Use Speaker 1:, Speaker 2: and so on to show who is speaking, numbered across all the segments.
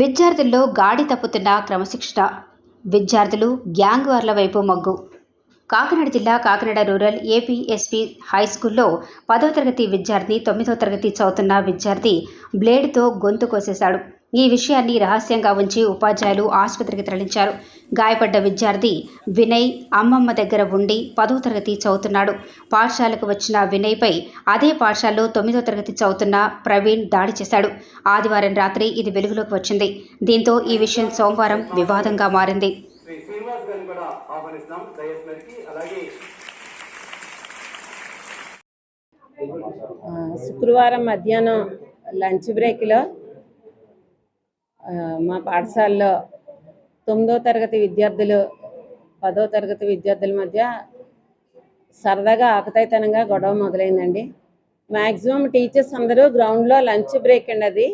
Speaker 1: విద్యార్థుల్లో గాడి తప్పుతున్న క్రమశిక్షణ. విద్యార్థులు గ్యాంగ్ వార్ల వైపు మొగ్గు. కాకినాడ జిల్లా కాకినాడ రూరల్ ఏపీఎస్పీ హై స్కూల్లో పదో తరగతి విద్యార్థి తొమ్మిదో తరగతి చదువుతున్న విద్యార్థి బ్లేడ్తో గొంతు కోసేశాడు. ఈ విషయాన్ని రహస్యంగా ఉంచి ఉపాధ్యాయులు ఆసుపత్రికి తరలించారు. గాయపడ్డ విద్యార్థి వినయ్ అమ్మమ్మ దగ్గర ఉండి పదో తరగతి చదువుతున్నాడు. పాఠశాలకు వచ్చిన వినయ్పై అదే పాఠశాలలో తొమ్మిదో తరగతి చదువుతున్న ప్రవీణ్ దాడి చేశాడు. ఆదివారం రాత్రి ఇది వెలుగులోకి వచ్చింది. దీంతో ఈ విషయం సోమవారం వివాదంగా మారింది
Speaker 2: శ్రీ శ్రీనివాస్ గారిని కూడా ఆహ్వానిస్తున్నాం దయచేసి మీదకి అలాగే
Speaker 3: ఆ, శుక్రవారం మధ్యాహ్నం లంచ్ బ్రేక్లో మా పాఠశాలలో తొమ్మిదో తరగతి విద్యార్థులు పదో తరగతి విద్యార్థుల మధ్య సరదాగా ఆకతాయితనంగా గొడవ మొదలైందండి. మ్యాక్సిమం టీచర్స్ అందరూ గ్రౌండ్లో లంచ్ బ్రేక్ అండి అది.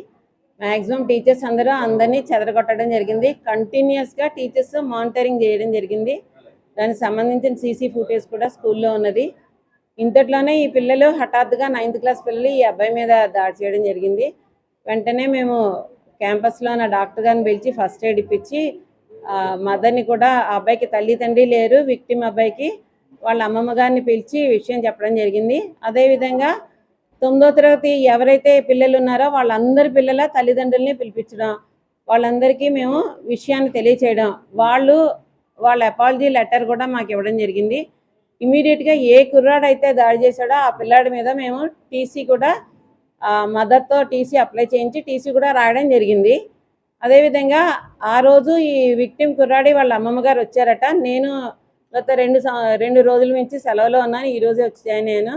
Speaker 3: మ్యాక్సిమం టీచర్స్ అందరూ అందరినీ చెదరగొట్టడం జరిగింది. కంటిన్యూస్గా టీచర్స్ మానిటరింగ్ చేయడం జరిగింది. దానికి సంబంధించిన సీసీ ఫుటేజ్ కూడా స్కూల్లో ఉన్నది. ఇంతట్లోనే ఈ పిల్లలు హఠాత్తుగా నైన్త్ క్లాస్ పిల్లలు ఈ అబ్బాయి మీద దాడి చేయడం జరిగింది. వెంటనే మేము క్యాంపస్లో ఉన్న డాక్టర్ గారిని పిలిచి ఫస్ట్ ఎయిడ్ ఇప్పించి మదర్ని కూడా ఆ అబ్బాయికి తల్లి తండ్రి లేరు విక్టిమ్ అబ్బాయికి వాళ్ళ అమ్మమ్మ గారిని పిలిచి విషయం చెప్పడం జరిగింది. అదేవిధంగా తొమ్మిదో తరగతి ఎవరైతే పిల్లలు ఉన్నారో వాళ్ళందరి పిల్లల తల్లిదండ్రుల్ని పిలిపించడం వాళ్ళందరికీ మేము విషయాన్ని తెలియచేయడం వాళ్ళు వాళ్ళ అపాలజీ లెటర్ కూడా మాకు ఇవ్వడం జరిగింది. ఇమీడియట్గా ఏ కుర్రాడైతే దాడి చేశాడో ఆ పిల్లాడి మీద మేము టీసీ కూడా మదర్తో టీసీ అప్లై చేయించి టీసీ కూడా రాయడం జరిగింది. అదేవిధంగా ఆ రోజు ఈ విక్టిమ్ కుర్రాడి వాళ్ళ అమ్మమ్మ గారు వచ్చారట. నేను గత రెండు రెండు రోజుల నుంచి సెలవులో ఉన్నాను. ఈరోజు వచ్చి జాయిన్ అయ్యాను.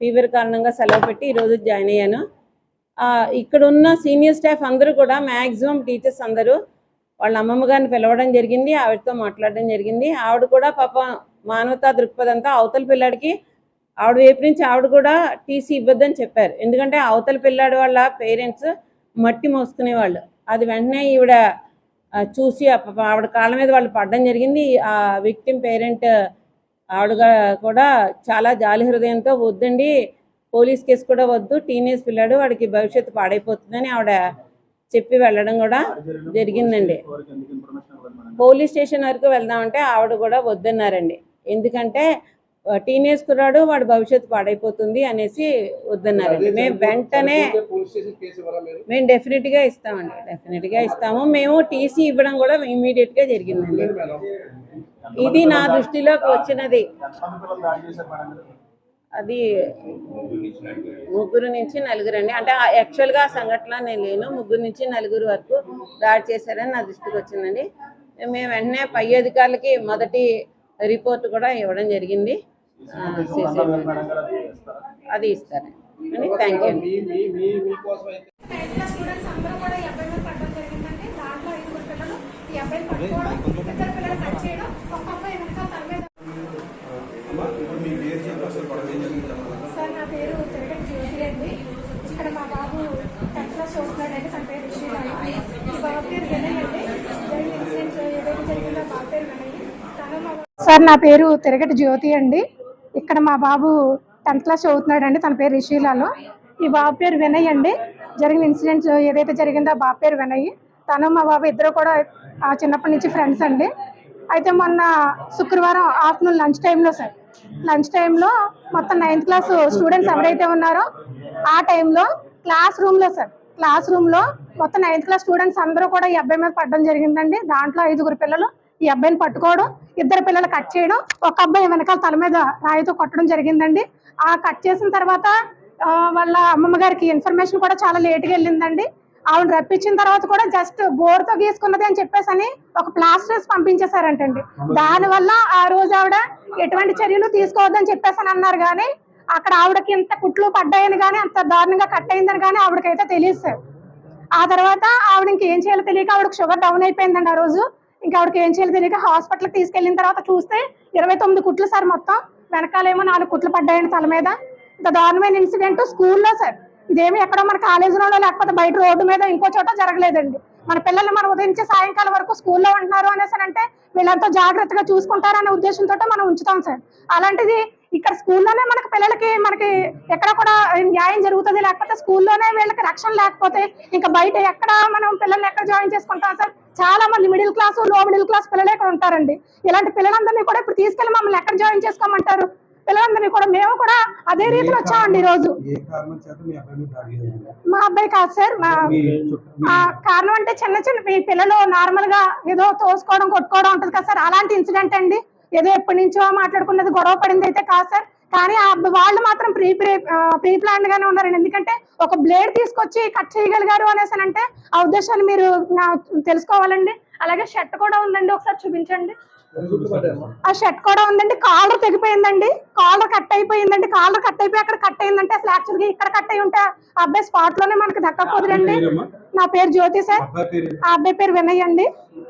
Speaker 3: ఫీవర్ కారణంగా సెలవు పెట్టి ఈరోజు జాయిన్ అయ్యాను. ఇక్కడ ఉన్న సీనియర్ స్టాఫ్ అందరూ కూడా మ్యాక్సిమం టీచర్స్ అందరూ వాళ్ళ అమ్మమ్మ గారిని పిలవడం జరిగింది. ఆవిడతో మాట్లాడడం జరిగింది. ఆవిడ కూడా పాపం మానవతా దృక్పథంతో అవతల పిల్లాడికి ఆవిడ వైపు నుంచి ఆవిడ కూడా టీసీ ఇవ్వద్దని చెప్పారు. ఎందుకంటే అవతల పిల్లాడి వాళ్ళ పేరెంట్స్ మట్టి మోసుకునేవాళ్ళు. అది వెంటనే ఈవిడ చూసి ఆవిడ కాళ్ళ మీద వాళ్ళు పడడం జరిగింది. ఆ విక్టిమ్ పేరెంట్ ఆవిడగా కూడా చాలా జాలి హృదయంతో వద్దండి పోలీస్ కేసు కూడా వద్దు టీనేజ్ పిల్లాడు వాడికి భవిష్యత్తు పాడైపోతుందని ఆవిడ చెప్పి వెళ్ళడం కూడా జరిగిందండి. పోలీస్ స్టేషన్ వరకు వెళ్దామంటే ఆవిడ కూడా వద్దన్నారండి. ఎందుకంటే టీనేజ్ కుర్రాడు వాడి భవిష్యత్తు పాడైపోతుంది అనేసి వద్దన్నారండి. మేము వెంటనే మేము డెఫినెట్గా ఇస్తామండి డెఫినెట్గా ఇస్తాము. మేము టీసీ ఇవ్వడం కూడా ఇమీడియట్గా జరిగిందండి. ఇది నా దృష్టిలోకి వచ్చినది. అది ముగ్గురు నుంచి నలుగురు అండి అంటే యాక్చువల్గా ఆ సంఘటన నేను లేను ముగ్గురు నుంచి నలుగురు వరకు దాడి చేశారని నా దృష్టికి వచ్చిందండి. మేము వెంటనే పై అధికారులకి మొదటి రిపోర్ట్ కూడా ఇవ్వడం జరిగింది. అది ఇస్తారండి. Thank you?
Speaker 4: సార్ నా పేరు తిరగటి జ్యోతి అండి ఇక్కడ మా బాబు టెన్త్ క్లాస్ చదువుతున్నాడండి తన పేరు బాబు ఇన్సిడెంట్ ఏదైతే జరిగిందో బాబు పేరు వినయ్ తను మా సార్ నా పేరు తిరగటి జ్యోతి అండి. ఇక్కడ మా బాబు టెన్త్ క్లాస్ చదువుతున్నాడండి తన పేరు రిషీలాలో. ఈ బాబు పేరు వినయ్ అండి. జరిగిన ఇన్సిడెంట్ ఏదైతే జరిగిందో ఆ బాబు పేరు వినయ్. తను మా బాబు ఇద్దరు కూడా చిన్నప్పటి నుంచి ఫ్రెండ్స్ అండి. అయితే మొన్న శుక్రవారం ఆఫ్టర్నూన్ లంచ్ టైంలో సార్ లంచ్ టైంలో మొత్తం నైన్త్ క్లాస్ స్టూడెంట్స్ ఎవరైతే ఉన్నారో ఆ టైంలో క్లాస్ రూమ్లో సార్ క్లాస్ రూమ్లో మొత్తం నైన్త్ క్లాస్ స్టూడెంట్స్ అందరూ కూడా ఈ అబ్బాయి మీద పడడం జరిగిందండి. దాంట్లో ఐదుగురు పిల్లలు ఈ అబ్బాయిని పట్టుకోవడం ఇద్దరు పిల్లలు కట్ చేయడం ఒక అబ్బాయి వెనకాల తల మీద రాయితో కొట్టడం జరిగిందండి. ఆ కట్ చేసిన తర్వాత వాళ్ళ అమ్మమ్మ గారికి ఇన్ఫర్మేషన్ కూడా చాలా లేట్గా వెళ్ళిందండి. ఆవిడ రప్పించిన తర్వాత కూడా జస్ట్ బోర్డుతో గీసుకున్నది అని చెప్పేసి అని ఒక ప్లాస్టర్స్ పంపించేశారంటండి. దానివల్ల ఆ రోజు ఆవిడ ఎటువంటి చర్యలు తీసుకోవద్దని చెప్పేసి అని అన్నారు కానీ అక్కడ ఆవిడకి ఇంత కుట్లు పడ్డాయని కానీ అంత దారుణంగా కట్ అయిందని కానీ ఆవిడకైతే తెలియదు సార్. ఆ తర్వాత ఆవిడ ఇంకేం చేయాలో తెలియక ఆవిడకి షుగర్ డౌన్ అయిపోయిందండి ఆ రోజు. ఇంకా ఆవిడకి ఏం చేయాలో తెలియక హాస్పిటల్కి తీసుకెళ్ళిన తర్వాత చూస్తే ఇరవై తొమ్మిది కుట్లు సార్ మొత్తం. వెనకాలేమో నాలుగు కుట్లు పడ్డాయండి తల మీద. ఇంత దారుణమైన ఇన్సిడెంట్ స్కూల్లో సార్. ఇదేమి ఎక్కడో మన కాలేజీలో లేకపోతే బయట రోడ్డు మీద ఇంకో చోట జరగలేదండి. మన పిల్లల్ని మనం ఉదయించే సాయంకాలం వరకు స్కూల్లో ఉంటున్నారు అనేసి అంటే వీళ్ళంతా జాగ్రత్తగా చూసుకుంటారనే ఉద్దేశంతో మనం ఉంచుతాం సార్. అలాంటిది ఇక్కడ స్కూల్లోనే మనకి పిల్లలకి మనకి ఎక్కడ కూడా న్యాయం జరుగుతుంది లేకపోతే స్కూల్లోనే వీళ్ళకి రక్షణ లేకపోతే ఇంకా బయట ఎక్కడ మనం పిల్లల్ని ఎక్కడ జాయిన్ చేసుకుంటాం? సార్ చాలా మంది మిడిల్ క్లాస్లో మిడిల్ క్లాస్ పిల్లలే ఇక్కడ ఉంటారండి. ఇలాంటి పిల్లలందరినీ కూడా ఇప్పుడు తీసుకెళ్ళి మమ్మల్ని ఎక్కడ జాయిన్ చేసుకోమంటారు? పిల్లలందరినీ కూడా మేము కూడా అదే రీతిలో వచ్చామండి ఈ రోజు
Speaker 2: మీ అబ్బాయి
Speaker 4: కాదు సార్ మా కారణం అంటే చిన్న చిన్న పిల్లలు నార్మల్గా ఏదో తోసుకోవడం కొట్టుకోవడం ఉంటుంది కదా సార్ అలాంటి ఇన్సిడెంట్ అండి. ఏదో ఎప్పటి నుంచో మాట్లాడుకున్నది గొడవ పడింది అయితే కాదు సార్. కానీ వాళ్ళు మాత్రం ప్రీ ప్రీ ప్రీ ప్లాన్ గానే ఉన్నారండి. ఎందుకంటే ఒక బ్లేడ్ తీసుకొచ్చి కట్ చేయగలిగారు అనేసి అంటే ఆ ఉద్దేశాన్ని మీరు తెలుసుకోవాలండి. అలాగే షర్ట్ కూడా ఉందండి. ఒకసారి చూపించండి. ఆ షర్ట్ కూడా ఉందండి కాలర్ తెగిపోయిందండి. కాలర్ కట్ అయిపోయిందండి కాలర్ కట్ అయిపోయి అక్కడ కట్ అయిందంటే అసలు యాక్చువల్గా ఇక్కడ కట్ అయి ఉంటే ఆ అబ్బాయి స్పాట్లోనే మనకి దక్కకపోదురండి.
Speaker 2: పేరమ్మా?
Speaker 4: నా పేరు జ్యోతి సార్. ఆ అబ్బాయి పేరు వినయ్ అండి.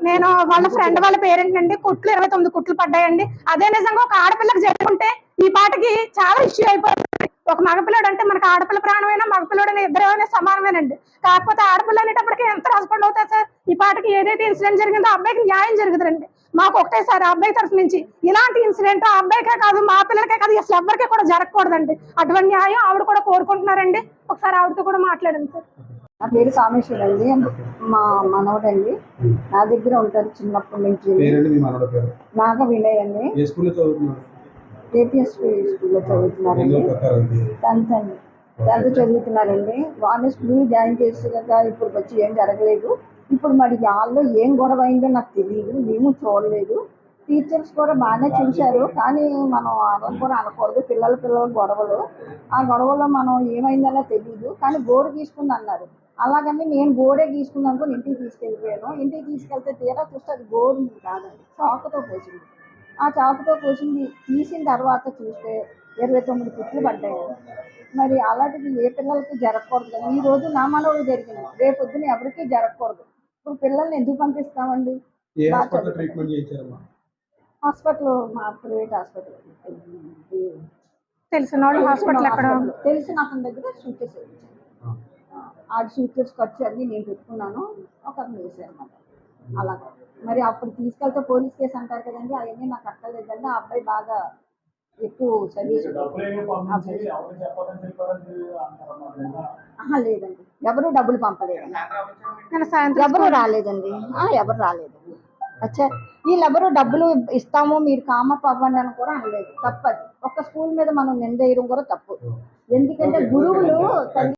Speaker 4: నేను వాళ్ళ ఫ్రెండ్ వాళ్ళ పేరెంట్ అండి కుట్లు ఇరవై తొమ్మిది కుట్లు పడ్డాయండి. అదే నిజంగా ఒక ఆడపిల్లకి జరుగుంటే ఈ పాటకి చాలా ఇష్యూ అయిపోతుంది. ఒక మగపిల్లడు అంటే మనకి ఆడపిల్ల ప్రాణమైనా మగపిల్లడైనా ఇద్దరైనా సమానమేనండి. కాకపోతే ఆడపిల్ల అనేటప్పటికి ఎంత రెస్పాండ్ అవుతారు సార్? ఈ పాటకి ఏదైతే ఇన్సిడెంట్ జరిగిందో అబ్బాయికి న్యాయం జరుగుతుందండి. మాకు ఒకటే సార్ ఆ అబ్బాయి తరఫు నుంచి ఇలాంటి ఇన్సిడెంట్ ఆ అబ్బాయికే కాదు మా పిల్లలకే కాదు అసలు ఎవరికీ కూడా జరగకూడదండి. అటువంటి న్యాయం ఆవిడ కూడా కోరుకుంటున్నారండి. ఒకసారి ఆవిడతో కూడా మాట్లాడండి సార్.
Speaker 5: నా పేరు కామేశ్వర్ అండి మా మనవడండి. నా దగ్గర ఉంటారు చిన్నప్పటి నుంచి. నాగ వినయ్ అండి.
Speaker 2: ఏ స్కూల్లో చదువుతున్నాడు
Speaker 5: ఏపీఎస్పీ స్కూల్లో చదువుతున్నారండి. టెన్త్ అండి. టెన్త్ చదువుతున్నారండి. వాళ్ళు స్కూల్ జాయిన్ చేసాక ఇప్పుడు వచ్చి ఏం జరగలేదు. ఇప్పుడు మరి వాళ్ళు ఏం గొడవ అయిందో నాకు తెలియదు మేము చూడలేదు. టీచర్స్ కూడా బాగానే చూశారు కానీ మనం అలా కూడా అనకూడదు పిల్లల పిల్లల గొడవలు. ఆ గొడవలో మనం ఏమైందనో తెలియదు కానీ గోరు గీసుకుంది అన్నారు. అలాగని నేను గోడే గీసుకుంది అనుకుని ఇంటికి తీసుకెళ్ళిపోయాను. ఇంటికి తీసుకెళ్తే తీరా చూస్తే అది గోరు కాదండి చాకుతో పోసింది. ఆ చాకుతో కోసింది తీసిన తర్వాత చూస్తే ఇరవై తొమ్మిది కుట్లు పడ్డాయి. మరి అలాంటిది ఏ పిల్లలకి జరగకూడదు కదా. ఈ రోజు నా మనవడు జరిగింది రేపు పొద్దున ఎవరికీ జరగకూడదు. ఇప్పుడు పిల్లల్ని ఎందుకు పంపిస్తామండి?
Speaker 2: హాస్పిటల్
Speaker 5: చదువుతారు.
Speaker 2: ట్రీట్మెంట్ చేయించారమ్మా?
Speaker 5: హాస్పిటల్ మా ప్రైవేట్ హాస్పిటల్
Speaker 4: తెలిసిన వాళ్ళు హాస్పిటల్ ఎక్కడ?
Speaker 5: తెలిసిన అతని దగ్గర సూట్కేస్ వేయించాను. ఆ. సూట్కేస్ ఖర్చు అన్ని నేను పెట్టుకున్నాను. ఒక వేసాను అన్నమాట అలాగా. మరి అప్పుడు తీసుకెళ్తే పోలీస్ కేసు అంటారు కదండి అవన్నీ నాకు అక్కర్లేదండి. ఆ అబ్బాయి బాగా ఎక్కువ చదివి లేదండి. ఎవరు డబ్బులు పంపలేదండి ఎవరు రాలేదండి. ఆ, ఎవరు రాలేదండి. అచ్చా వీళ్ళెవరు డబ్బులు ఇస్తాము మీరు కామప్ అవ్వండి అని కూడా అనలేదు. తప్పది. ఒక్క స్కూల్ మీద మనం నిందేయడం కూడా తప్పు. ఎందుకంటే గురువులు తల్లి